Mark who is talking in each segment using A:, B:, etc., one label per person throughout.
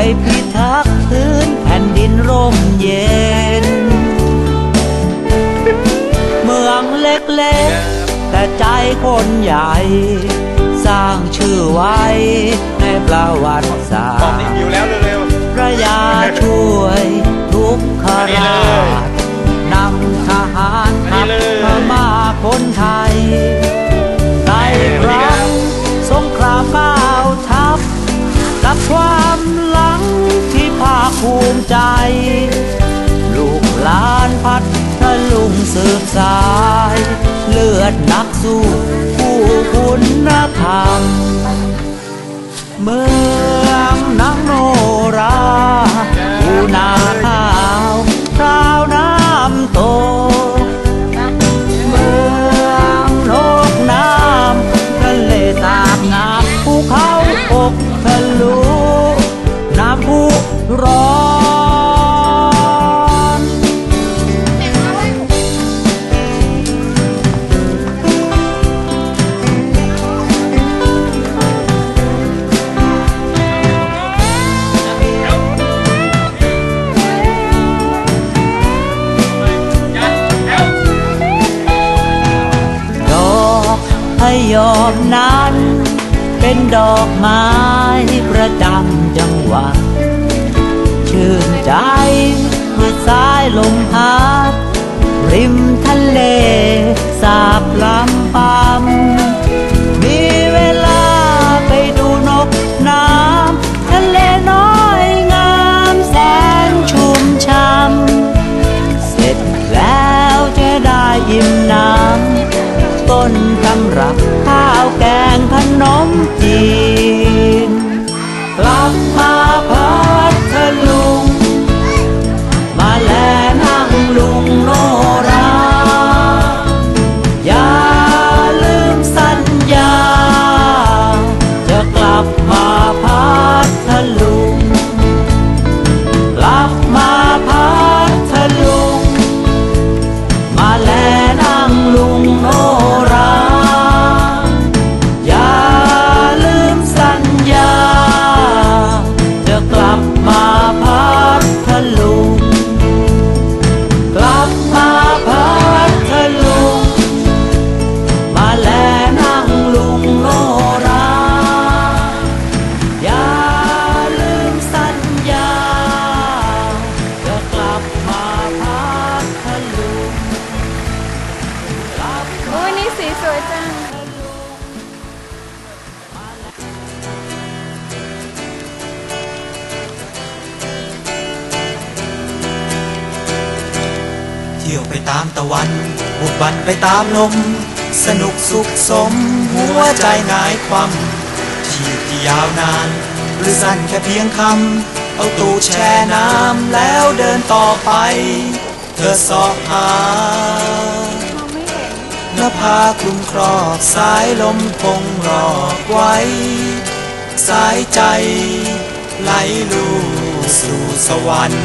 A: วยพิทักษ์พื้นแผ่นดินร่มเย็น เมืองเล็กๆ แต่ใจคนใหญ่ สร้างชื่อไว้ในประวัติศาส
B: บอก
A: ต
B: นี่
A: ร์
B: หิวแล้วเร็ว
A: พระยาช่วยทุกขราชนำทหารทัพพมาคนไทย เขาอกทะลุน้ำพุร้อนดอกพยอมนั้น เป็นดอกไม้ประจำจังหวัดชื่นใจเมื่อสายลมพัดริมทะเลสาบล้ำ โอ้ยนี่สีส
C: วยจัง
D: เที่ยวไปตามตะวันบุกบันไปตามลม สนุกสุขสม หัวใจหงายความที่ที่ยาวนาน หรือสั้นแค่เพียงคำ เอาตู้แช่น้ำแล้วเดินต่อไป เธอสอบหา
C: น
D: ภาคลุมครอบสายลมพงรอบไว้ สายใจไหลลู่สู่สวรรค์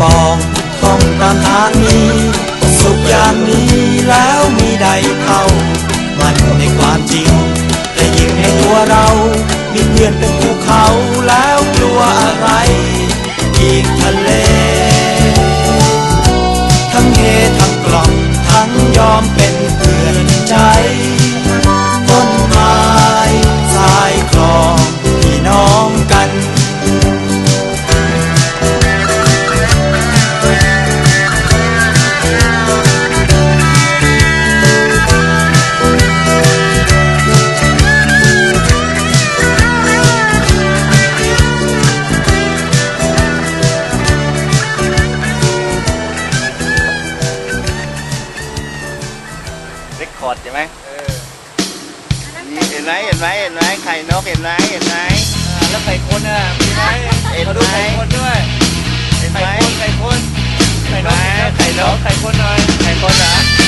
D: ปองท่องตามทางนี้ สุขอย่างนี้แล้วมีใดเท่า มันในความจริง แต่ยิ่งในตัวเรา มีเพื่อนเป็นภูเขาแล้วกลัวอะไร อีกทะเล ค
B: คอร์ดใช่ไหมนี่เห็นไหมเห็นไหมเห็นไหมไข่นกเห็นไหมเห็นไหม
E: แล้วไข่คนอะมีไหม
B: เห็นไหม
E: มาดูไข่คนด้วย
B: เห็นไหม
E: ไข่คนไข่คนไข่นก
B: ไข่นก
E: ไข่คนหน่อย
B: ไข่คนเหรอ